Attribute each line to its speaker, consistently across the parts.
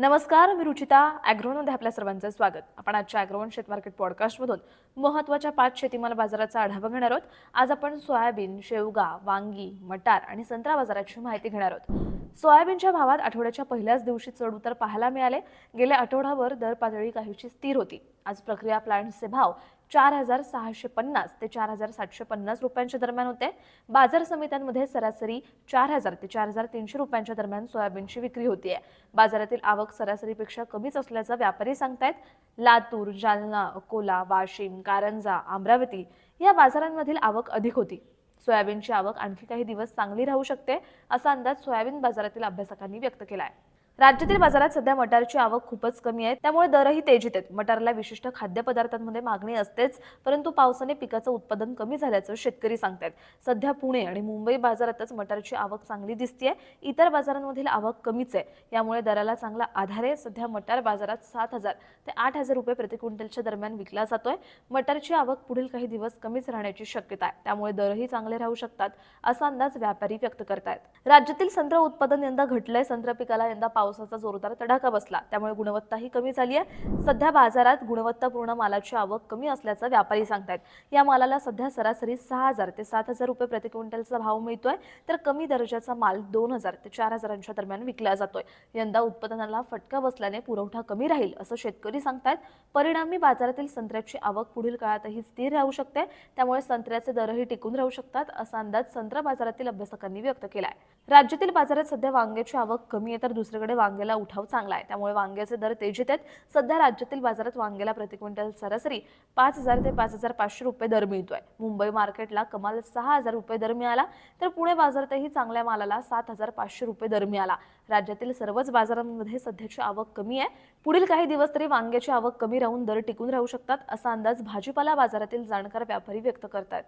Speaker 1: नमस्कार मी रुचिता ॲग्रोनमध्ये आपल्या सर्वांचं स्वागत. आपण आजच्या ॲग्रोवन शेत मार्केट पॉडकास्टमधून महत्त्वाच्या पाच शेतीमाल बाजाराचा आढावा घेणार आहोत. आज आपण सोयाबीन शेवगा वांगी मटार आणि संत्रा बाजाराची माहिती घेणार आहोत. सोयाबीनच्या भावात आठवड्याच्या पहिल्याच दिवशी चढ उतार पाहायला मिळाले. गेल्या आठवडाभर दर पातळी काहीशी स्थिर होती. आज प्रक्रिया प्लांट्सचे भाव चार हजार सहाशे पन्नास ते चार हजार सातशे पन्नास रुपयांच्या दरम्यान होते. बाजार समित्यांमध्ये सरासरी चार हजार ते चार हजार तीनशे रुपयांच्या दरम्यान सोयाबीनची विक्री होतीये. बाजारातील आवक सरासरीपेक्षा कमीच असल्याचं व्यापारी सांगतायत. लातूर जालना अकोला वाशिम कारंजा अमरावती या बाजारांमधील आवक अधिक होती. सोयाबीनची आवक आणखी काही दिवस चांगली राहू शकते असा अंदाज सोयाबीन बाजारातील अभ्यासकांनी व्यक्त केला आहे राज्यातील बाजारात सध्या मटारची आवक खूपच कमी आहे. त्यामुळे दरही तेजीत आहेत. मटारला विशिष्ट खाद्यपदार्थांमध्ये मागणी असतेच परंतु पावसाने पिकाचं उत्पादन कमी झाल्याचं शेतकरी सांगतात सध्या पुणे आणि मुंबई बाजारातच मटारची आवक चांगली दिसतीये. इतर बाजारांमधील आवक कमीच आहे. यामुळे दराला चांगला आधार आहे. सध्या मटार बाजारात सात हजार ते आठ हजार रुपये प्रति क्विंटलच्या दरम्यान विकला जातोय. मटारची आवक पुढील काही दिवस कमीच राहण्याची शक्यता आहे. त्यामुळे दरही चांगले राहू शकतात असा अंदाज व्यापारी व्यक्त करतायत. राज्यातील संत्रा उत्पादन यंदा घटलंय. संत्रा पिकाला यंदा पाऊस पावसाचा जोरदार तडाखा बसला. त्यामुळे गुणवत्ताही कमी झाली आहे. सध्या बाजारात गुणवत्तापूर्ण मालाची आवक कमी असल्याचं व्यापारी सांगतायत. या मालाला सध्या सरासरी सहा हजार ते सात हजार रुपये प्रति क्विंटलचा भाव मिळतोय. तर कमी दर्जाचा माल दोन हजार ते चार हजारांच्या दरम्यान विकला जातोय. यंदा उत्पादनाला फटका बसल्याने पुरवठा कमी राहील असं शेतकरी सांगतायत. परिणामी बाजारातील संत्र्याची आवक पुढील काळातही स्थिर राहू शकते. त्यामुळे संत्र्याचे दरही टिकून राहू शकतात असा अंदाज संत्रा बाजारातील अभ्यासकांनी व्यक्त केलाय. राज्यातील बाजारात सध्या वांग्याची आवक कमी आहे तर दुसरीकडे वांग्याला उठाव चांगला आहे. त्यामुळे वांग्याचे दर तेजीत आहेत. सध्या राज्यातील बाजारात वांग्याला प्रति क्विंटल सरासरी पाच हजार ते पाच हजार पाचशे रुपये दर मिळतोय. मुंबई मार्केटला कमाल सहा हजार रुपये दर मिळाला तर पुणे बाजारातही चांगल्या मालाला सात हजार पाचशे रुपये दर मिळाला. राज्यातील सर्वच बाजारांमध्ये सध्याची आवक कमी आहे. पुढील काही दिवस तरी वांग्याची आवक कमी राहून दर टिकून राहू शकतात असा अंदाज भाजीपाला बाजारातील जाणकार व्यापारी व्यक्त करतात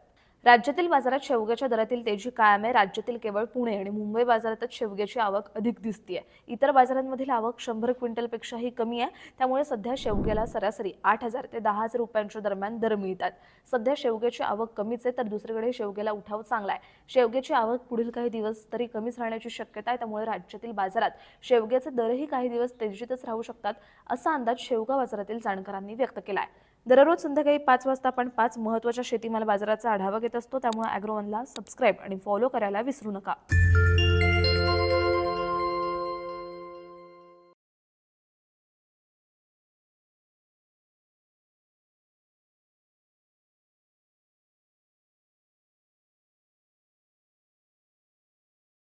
Speaker 1: राज्यातील बाजारात शेवग्याच्या दरातील तेजी कायम आहे. राज्यातील केवळ पुणे आणि मुंबई बाजारातच शेवग्याची आवक अधिक दिसते इतर बाजारांमधील आवक शंभर क्विंटलपेक्षाही कमी आहे. त्यामुळे सध्या शेवग्याला सरासरी आठ हजार ते दहा हजार रुपयांच्या दरम्यान दर मिळतात. सध्या शेवग्याची आवक कमीच आहे तर दुसरीकडे शेवग्याला उठाव चांगला आहे. शेवग्याची आवक पुढील काही दिवस तरी कमीच राहण्याची शक्यता आहे. त्यामुळे राज्यातील बाजारात शेवग्याचे दरही काही दिवस तेजीतच राहू शकतात असा अंदाज शेवगा बाजारातील जाणकारांनी व्यक्त केला आहे. दररोज संध्याकाळी पाच वाजता आपण पाच महत्त्वाच्या शेतीमाल बाजाराचा आढावा घेत असतो. त्यामुळे ॲग्रोवनला सबस्क्राईब आणि फॉलो करायला विसरू नका.